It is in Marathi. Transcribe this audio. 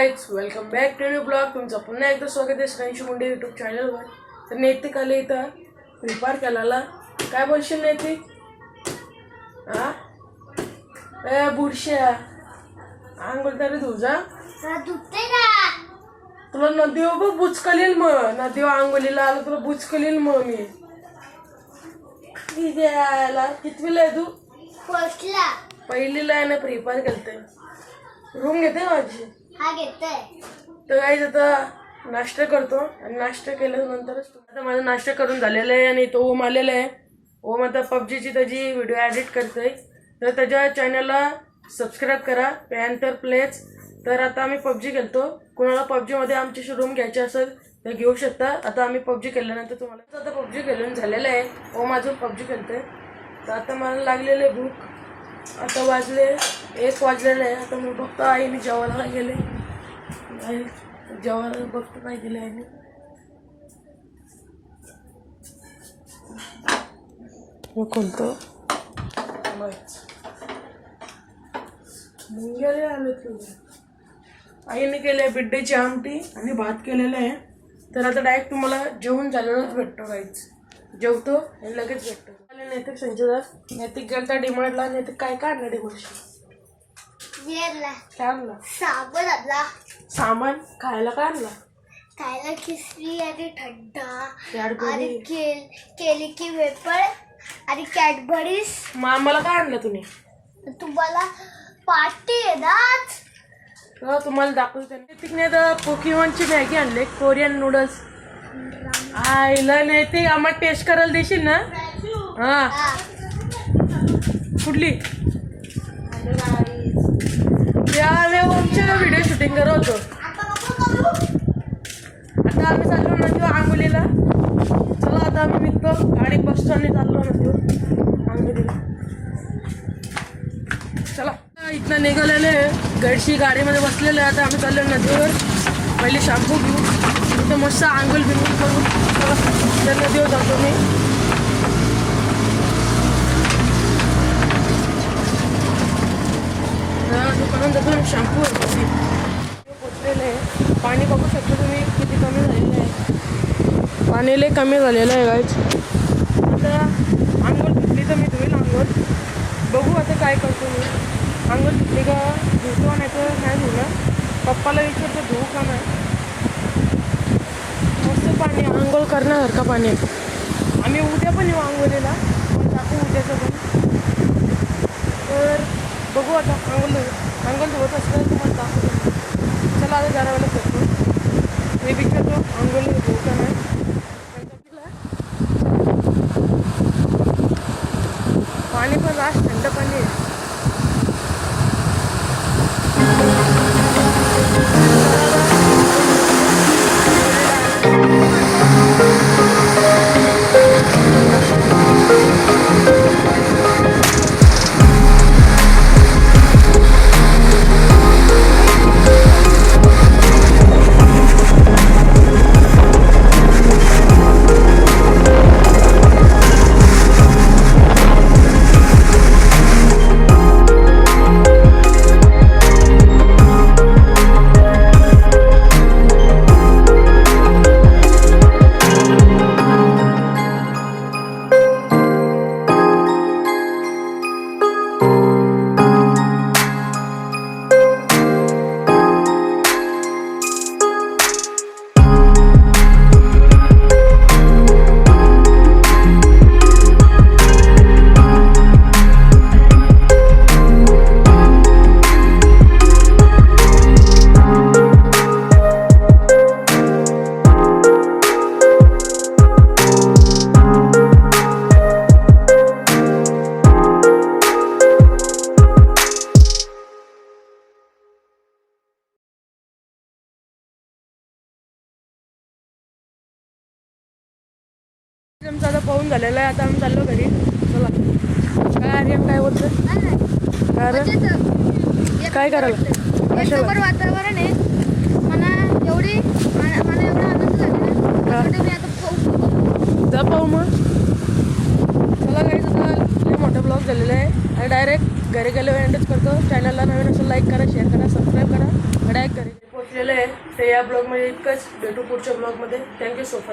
Guys welcome back to new blog तुमचं पुन्हा एकदा स्वागत आहे श्रेयांशी मुंडे यूट्यूब चॅनलवर तर नैतिक आले इथं प्रिपेअर केलेला. काय बोलशील नैतिक हा ए बुरश्या अंघोळ तरी तुझा तुला नदीवर बघ बुचकलील मग नदीवर आंघोलीला आलं तुला बुचकलील मग मी. किती यायला. कितवीला आहे तू? फर्स्टला पहिलीला आहे ना प्रिपेअर केलते. रूम घेते माझी? हा घेतोय. तर काहीच आता नाश्ता करतो. आणि नाश्ता केल्यानंतरच आता माझा नाश्ता करून झालेला आहे आणि तो ओम आलेला आहे. ओम आता पबजीची त्याची व्हिडिओ एडिट करतोय. तर त्याच्या चॅनलला सबस्क्राईब करा पॅन्थर प्लेच तर आता आम्ही पबजी खेळतो. कोणाला पबजीमध्ये आमची रूम घ्यायची असेल तर घेऊ शकता. आता आम्ही पबजी केल्यानंतर तुम्हाला आता पबजी खेळून झालेलं आहे. ओम अजून पबजी खेळतोय. तर आता मला लागलेलं आहे भूक आता वाजले एक वाजलेलं आहे. आता मी बघतो आईने जेवायला गेले. आई जेवायला बघतो काय गेले आईने कोणतं मुंग्याला आलो तुझे आईने केले बिड्डेची आमटी आणि भात केलेलं आहे. तर आता डायरेक्ट तुम्हाला जेवण झालेलंच भेटतो काहीच जेवतो. आणि लगेच भेटतो. आले नैतिक संजयदार नैतिक गेलता डिमांडला नैतिक काय काय आणलं डिमांडशी काय आणलं? साबण आपला सामान खायला काय आणला? खायला खिसरी आणि थंडा आणि केल केली की वेपर आणि कॅडबरीज. मग आम्हाला काय आणलं तुम्ही? तुम्हाला पार्टी आज? तर तुम्हाला दाखवते. नैतिकने तर पोकिमॉनची मॅगी आणले कोरियन नूडल्स. आईला ते आम्हाला टेस्ट करायला देशील ना? हा. कुठली? आम्ही ओमच्या व्हिडिओ शूटिंग करत होतो. आता आम्ही चाललो म्हणतो आंबोलीला चला आता आम्ही निघतो. गाडी बस आणि चाललो म्हणतो आंबोलीला चला. इथनं निघालेले. गडशी गाडीमध्ये बसलेले. आता आम्ही चाललो नदीवर पहिले शॅम्पू घेऊ. तिथं मस्त आंघोळ बिंगोळ करून त्यांना त्या जातो मी तर दुकानात जातो शॅम्पू पोचलेलं आहे पाणी बघू शकतो तुम्ही किती कमी झालेलं आहे पाणी लय कमी झालेलं आहे गायच आता आंघोळ धुतली तर मी धुईल आंघोळ बघू आता काय करतो मी आंघोळ धुतली का धुतो नाही तर नाही धुणार पप्पाला विचारतो धुवू का नाही पाणी आहे, आंघोळ करण्यासारखं पाणी. आहे. आम्ही उद्या पण येऊ आंघोळीला. पण टाकू उद्याचं पण तर बघू आता आंघोळ आंघोळ धुवत असलं तुम्हाला दाखवतो. चला आता जरा वेळेला करतो. मी विचारतो आंघोळ धुवू नाही. पाणी पण लास्ट थंड पाणी आहे. आमचा आता पाहून झालेला आहे. आता आम्ही चाललो घरी. चला. काय आर्यन काय बोलतोय? काय करायला? समोर वातावरण आहे. मला एवढी मला एवढा आनंद झाला जा पाहू मग. चला घरी आता लय मोठा ब्लॉग झालेला आहे. आणि डायरेक्ट घरी गेल्यावर एंडच करतो. चॅनलला नवीन असं लाईक करा शेअर करा सबस्क्राईब करा. डायरेक्ट घरी. पोचले आहे. ते या ब्लॉगमध्ये इतकंच. भेटू पुढच्या ब्लॉगमध्ये थँक्यू सो फॉर